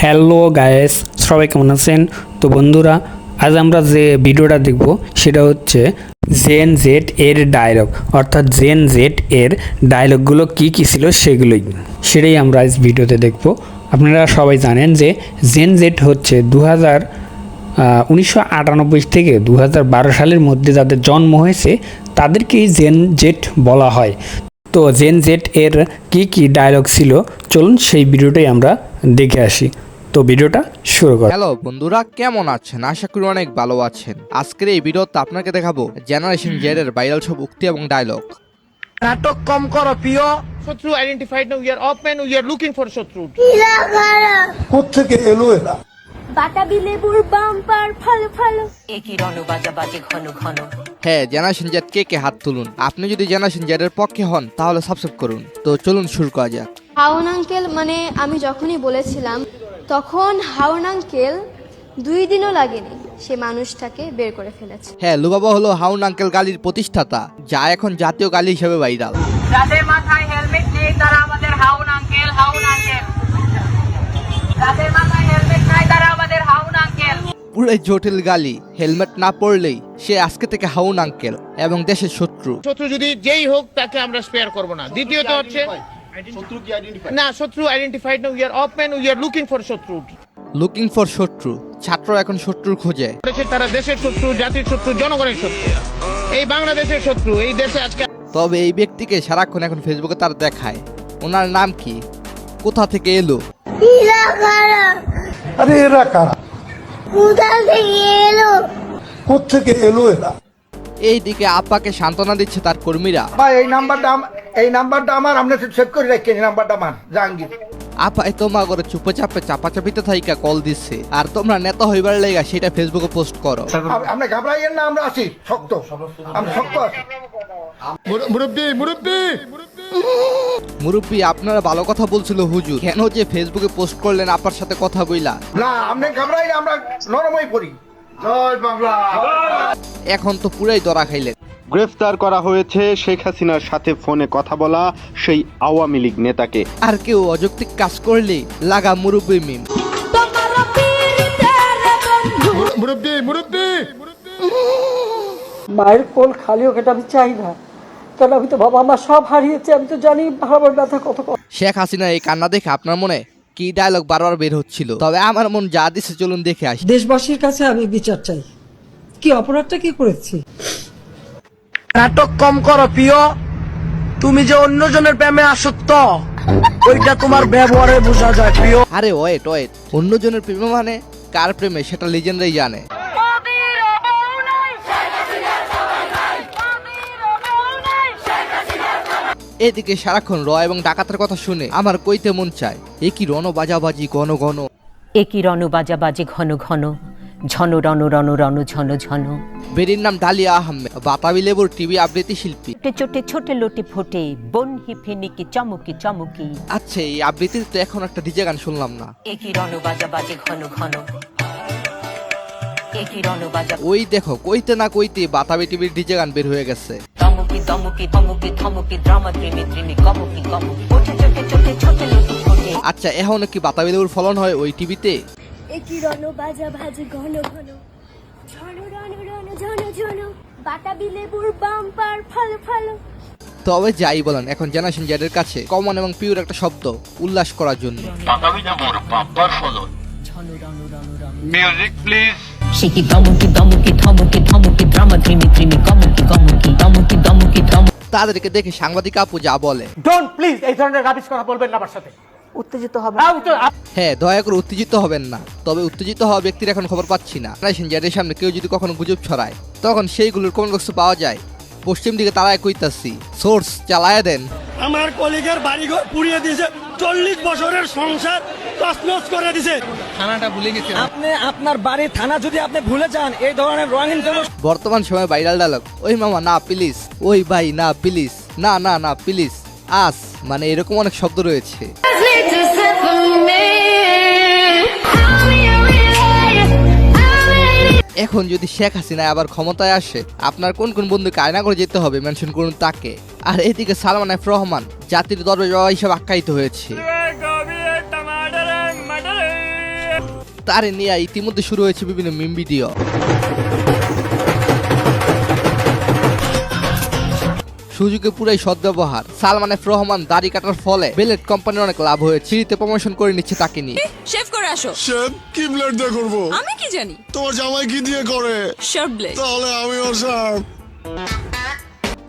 Hello guys সবাই কেমন আছেন? তো বন্ধুরা, আজ আমরা যে ভিডিওটা দেখব, সেটা হচ্ছে জেন জেড এর ডায়লগ অর্থাৎ জেন জেড এর ডায়লগগুলো কী কী ছিল সেগুলোই। সেটাই আমরা আজ ভিডিওতে দেখব। আপনারা সবাই জানেন যে জেন জেড হচ্ছে দু হাজার উনিশশো থেকে দু সালের মধ্যে যাদের জন্ম হয়েছে, তাদেরকেই জেন জেড বলা হয়। তো জেন জেড এর কি কি ডায়লগ ছিল? চলুন সেই ভিডিওটাই আমরা দেখে আসি। তো ভিডিওটা শুরু কর। হ্যালো বন্ধুরা কেমন আছেন? আশা করি অনেক ভালো আছেন। আজকের এই ভিডিওতে আপনাকে দেখাবো জেনারেশন জেড এর ভাইরাল সব উক্তি এবং ডায়লগ নাটক কম করো প্রিয়। Shotru identified now. We are open. We are looking for Shotru. কোত্থেকে এলো এরা? বাতাবি লেবুর বাম্পার ফালো ফালো। একই রণ বাজা বাজে ঘন ঘন। হ্যাঁ জেনারেশন জেড কে কে হাত তুলুন। আপনি যদি জেনারেশন জেড এর পক্ষে হন তাহলে সাবস্ক্রাইব করুন। তো চলুন শুরু করা যাক। হাউন আঙ্কেল মানে আমি যখনই বলেছিলাম তখন হাউন আঙ্কেল দুই দিনও লাগেনি সে মানুষটাকে বের করে ফেলেছে। হ্যাঁ লুবাবা হলো হাউন আঙ্কেল গালির প্রতিষ্ঠাতা যা এখন জাতীয় গালি হিসেবে ভাইরাল। যাদের মাথায় হেলমেট নেই তারা আমাদের হাউন আঙ্কেল হাউন আঙ্কেল। যাদের মাথায় হেলমেট নাই তারা আমাদের হাউন আঙ্কেল। পুরাই জটিল গালি হেলমেট না পরলেই সে আজকে থেকে হাউন আঙ্কেল এবং দেশের শত্রু। শত্রু যদি যেই হোক তাকে আমরা স্পেয়ার করব না। দ্বিতীয়ত হচ্ছে না শত্রু আইডেন্টিফাইড না we are open we are looking for শত্রু। লুকিং ফর শত্রু। ছাত্র এখন শত্রুর খোঁজে। তারা দেশের শত্রু জাতির শত্রু জনগণের শত্রু। এই বাংলাদেশের শত্রু এই দেশে আজকে তবে এই ব্যক্তিকে সারাক্ষণ এখন ফেসবুকে তার দেখায়। ওনার নাম কি? কোথা থেকে এলো? আরে এরা কারা? কোত্থেকে এলো এরা? এইদিকে আপাকে সান্ত্বনা দিচ্ছে তার কর্মীরা। ভাই এই নাম্বারটা আম- এই নাম্বারটা আমার আপনি সেভ করে রাখেন এই নাম্বারটা আমার জাহাঙ্গীর। আপা তোমা করে চুপে চাপে চাপাচাপিতে থাইকা কল দিচ্ছে। আর তোমরা নেতা হইবার লেগা সেটা ফেসবুকে পোস্ট করো। আপ- আপনি ঘাবড়াইয়েন না আমরা আছি শক্ত। আমি শক্ত আছি। মুরব্বী আপনারা ভালো কথা বলছিল হুজুর। কেন যে ফেসবুকে পোস্ট করলেন আপার সাথে কথা বইলা? না আপনি ঘাবড়াই আমরা নরমই পড়ি। জয় বাংলা। এখন তো পুরাই দরা খাইলেন। গ্রেফতার করা হয়েছে শেখ হাসিনার সাথে ফোনে কথা বলা সেই আওয়ামী লীগ নেতাকে। আর কেউ অযৌক্তিক কাজ করলে লাগা মুরব্বী মিম। মায়ের কোল খালি হোক এটা আমি চাই না। কারণ আমি তো বাবা মা সব হারিয়েছি আমি তো জানি হারাবার ব্যথা কত শেখ হাসিনা এই কান্না দেখে আপনার মনে কি ডায়লগ বারবার বের হচ্ছিল? তবে আমার মন যা দিছে চলুন দেখে আসি। দেশবাসীর কাছে আমি বিচার চাই। কি অপরাধটা কি করেছি? নাটক কম করো প্রিয়। তুমি যে অন্যজনের প্রেমে আসক্ত ওইটা তোমার ব্যবহারে বোঝা যায় প্রিয়। আরে ওয়েট ওয়েট। অন্যজনের প্রেমে মানে কার প্রেমে? সেটা লিজেন্ডরাই জানে। এদিকে সারাক্ষণ র এবং ডাকাতের কথা শুনে আমার কইতে মন চায়। এ কি রণ বাজাবাজি ঘন ঘন? একই রণ বাজাবাজি ঘন ঘন? ঝন রণ রণ রণ ঝন ঝন। বেরির নাম ডালিয়া আহমেদ বাতাবি লেবুর টিভি আবৃত্তি শিল্পী। চোটে ছোটে লোটে ফোটে বন হিফে নিকি চমকি চমকি। আচ্ছা এই আবৃত্তির তো এখন একটা ডিজে গান শুনলাম না। একই রণ বাজা বাজে ঘন ঘন। ওই দেখো কইতে না কইতে বাতাবি টিভির ডিজে গান বের হয়ে গেছে। দমকি দমকি ধমকি ধমকি ড্রামা ত্রিমি ত্রিমি কমকি কমকি আচ্ছা এখন কি বাতাবি লেবুর ফলন হয় ওই টিভিতে? রণ বাজা ভাজে ঘন ঘন। ঝন রণ রণ ঝন ঝন বাতাবি লেবুর বাম্পার ফালো ফালো। তবে যাই বলেন এখন জেনারেশন জেডের কাছে কমন এবং পিওর একটা শব্দ উল্লাস করার জন্য। সে কি দমকি দমকি কমকি কমকি দমকি দমকি তাদেরকে দেখে সাংবাদিক আপু যা বলে। ডোন্ট প্লিজ এই ধরনের রাবিশ কথা বলবেন না আমার সাথে। উত্তেজিত হবে হ্যাঁ দয়া করে উত্তেজিত হবেন না। তবে উত্তেজিত হওয়া ব্যক্তির এখন খবর পাচ্ছি না। জেনারেশন জেডের সামনে কেউ যদি কখনো গুজব ছড়ায় তখন সেইগুলোর কোন বস্তু পাওয়া যায়। পশ্চিম দিকে তারাই কইতাছি সোর্স চালায় দেন। আমার কলিগের বাড়িঘর পুড়িয়ে দিয়েছে চল্লিশ বছরের সংসার তছনছ করে দিছে আপনি আপনার বাড়ির থানা যদি আপনি ভুলে যান এই ধরনের রঙিন বর্তমান সময়ে ভাইরাল ডায়লগ ওই মামা না প্লিজ ওই ভাই না প্লিজ না না না প্লিজ আস মানে এরকম অনেক শব্দ রয়েছে। এখন যদি শেখ হাসিনা আবার ক্ষমতায় আসে, আপনার কোন কোন বন্ধুকে আয়না করে যেতে হবে মেনশন করুন তাকে। আর এদিকে সালমান এফ রহমান, জাতির বাবা হিসেবে আখ্যায়িত হয়েছে। তার নিয়ে ইতিমধ্যে শুরু হয়েছে বিভিন্ন মিম ভিডিও। সুযোগে পুরাই সদ্ব্যবহার। সালমান এফ রহমান দাড়ি কাটার ফলে বেলেট কোম্পানির অনেক লাভ হয়েছে। ফ্রিতে প্রমোশন করে নিচ্ছে তাকে নিয়ে শেভ করে আসো। শেফ কি ব্লেড দিয়ে করব? আমি কি জানি? তোমার জামাই কি দিয়ে করে? শার্প ব্লেড তাহলে আমিও সাপ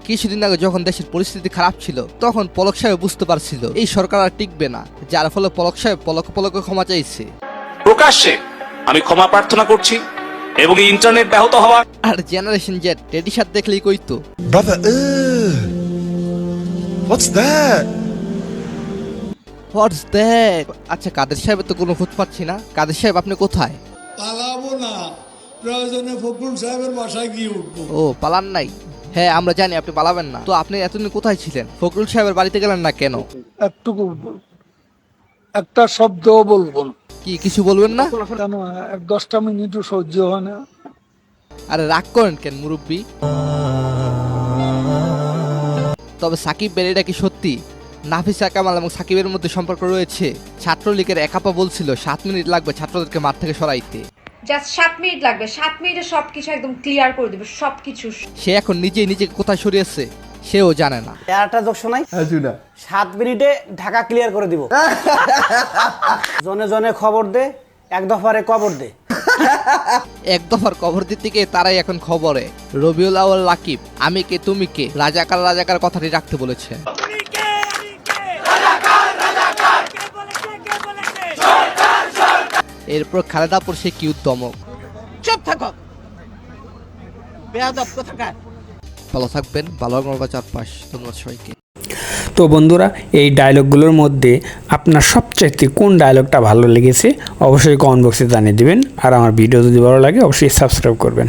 কিছুদিন আগে যখন দেশের পরিস্থিতি খারাপ ছিল তখন পলক সাহেব বুঝতে পারছিল এই সরকার আর টিকবে না যার ফলে পলক সাহেব পলক পলকে ক্ষমা চাইছে। প্রকাশ্যে আমি ক্ষমা প্রার্থনা করছি এবং ইন্টারনেট ব্যাহত হওয়া আর জেনারেশন জেড টেডি শার্ট দেখলেই কইতো। Brother what's that what's that আচ্ছা কাদের সাহেবের তো কোনো খোঁজ পাচ্ছি না। কাদের সাহেব আপনি কোথায়? পালাবো না। প্রয়োজনে ফখরুল সাহেবের বাসায় গিয়ে উঠবো। ও পালান নাই। হ্যাঁ আমরা জানি আপনি পালাবেন না। তো আপনি এতদিন কোথায় ছিলেন? ফখরুল সাহেবের বাড়িতে গেলেন না কেন? একটুকু একটা শব্দ বলব না। কি কিছু বলবেন না? কেন এক দশটা মিনিটও সহ্য হয় না। আরে রাগ করেন কেন মুরব্বী? তবে সাকিব বের এটা কি সত্যি? নাফিসা কামাল এবং সাকিবের মধ্যে সম্পর্ক রয়েছে। ছাত্রলীগের একাপা বলছিল সাত মিনিট লাগবে ছাত্রদেরকে মাঠ থেকে সরাইতে। জাস্ট সাত মিনিট লাগবে। সাত মিনিটে সবকিছু একদম ক্লিয়ার করে দেবে সবকিছু। সে এখন নিজেই নিজেকে কোথায় সরিয়েছে সেও জানে না। একটা যোগ শোনাই? সাত মিনিটে ঢাকা ক্লিয়ার করে দিব। জনে জনে খবর দে এক দফারে কবর দে। এক দফার খবর দিতে গিয়ে তারাই এখন খবরে। রবিউল আওয়াল লাকিব আমি কে তুমি কে? রাজাকার রাজাকার কথাটি রাখতে বলেছে। এরপর খালেদাপুর সে কি উদ্যমক? চুপ থাকো। বেয়াদব কোথাকার? ভালো থাকবেন ভালো চারপাশ ধন্যবাদ সবাইকে। তো বন্ধুরা, এই ডায়লগগুলোর মধ্যে আপনার সবচাইতে কোন ডায়লগটা ভালো লেগেছে, অবশ্যই কমেন্ট বক্সে জানিয়ে দেবেন। আর আমার ভিডিও যদি ভালো লাগে, অবশ্যই সাবস্ক্রাইব করবেন।